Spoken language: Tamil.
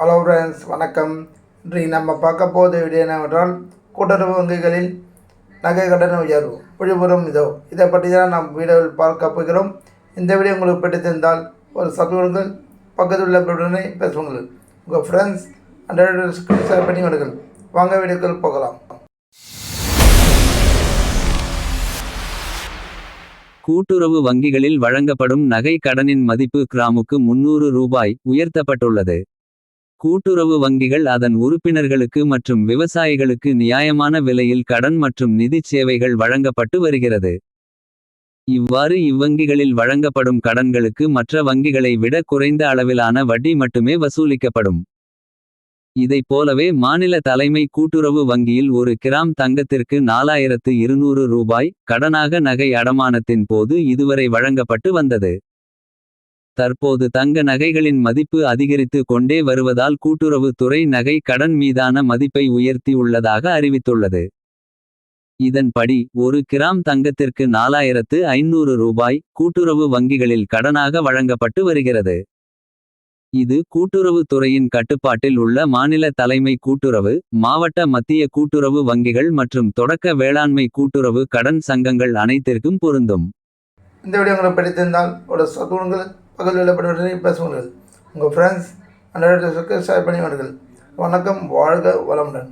ஹலோ ஃப்ரெண்ட்ஸ் வணக்கம். இன்றைக்கு நம்ம பார்க்க போகிற வீடியோ என்னவென்றால் கூட்டுறவு வங்கிகளில் நகை கட்டண உயர்வு விழுப்புரம் இதோ. இதை பற்றி தான் நாம் வீடியோவில் பார்க்க போகிறோம். இந்த வீடியோ உங்களுக்கு பிடித்திருந்தால் ஒரு சப்ஸ்கிரைபுகள் பக்கத்தில் உள்ள பேசுங்கள். உங்கள் ஃப்ரெண்ட்ஸ் அண்ட் ஷேர் பண்ணி விடுங்கள். வாங்க வீடியோக்கள் போகலாம். கூட்டுறவு வங்கிகளில் வழங்கப்படும் நகை கடனின் மதிப்பு கிராமுக்கு முன்னூறு ரூபாய் உயர்த்தப்பட்டுள்ளது. கூட்டுறவு வங்கிகள் அதன் உறுப்பினர்களுக்கு மற்றும் விவசாயிகளுக்கு நியாயமான விலையில் கடன் மற்றும் நிதிச் சேவைகள் வழங்கப்பட்டு வருகிறது. இவ்வாறு இவ்வங்கிகளில் வழங்கப்படும் கடன்களுக்கு மற்ற வங்கிகளை விட குறைந்த அளவிலான வட்டி மட்டுமே வசூலிக்கப்படும். இதைப் போலவே மாநில தலைமை கூட்டுறவு வங்கியில் ஒரு கிராம் தங்கத்திற்கு நாலாயிரத்து இருநூறு ரூபாய் கடனாக நகை அடமானத்தின் போது இதுவரை வழங்கப்பட்டு வந்தது. தற்போது தங்க நகைகளின் மதிப்பு அதிகரித்து கொண்டே வருவதால் கூட்டுறவு துறை நகை கடன் மீதான மதிப்பை உயர்த்தி உள்ளதாக அறிவித்துள்ளது. இதன்படி ஒரு கிராம் தங்கத்திற்கு நாலாயிரத்து ஐநூறு ரூபாய் கூட்டுறவு வங்கிகளில் கடனாக வழங்கப்பட்டு வருகிறது. இது கூட்டுறவு துறையின் கட்டுப்பாட்டில் உள்ள மாநில தலைமை கூட்டுறவு மாவட்ட மத்திய கூட்டுறவு வங்கிகள் மற்றும் தொடக்க வேளாண்மை கூட்டுறவு கடன் சங்கங்கள் அனைத்திற்கும் பொருந்தும். இந்த வீடியோ உங்களுக்கு பிடித்திருந்தால் ஒரு சப்ஸ்கிரைபுகள் பக்கத்தில் உள்ள பெல்லுடனே உங்கள் ஃப்ரெண்ட்ஸ் அண்ட் ஷேர் பண்ணி விடுங்கள் வணக்கம் வாழ்க வளமுடன்.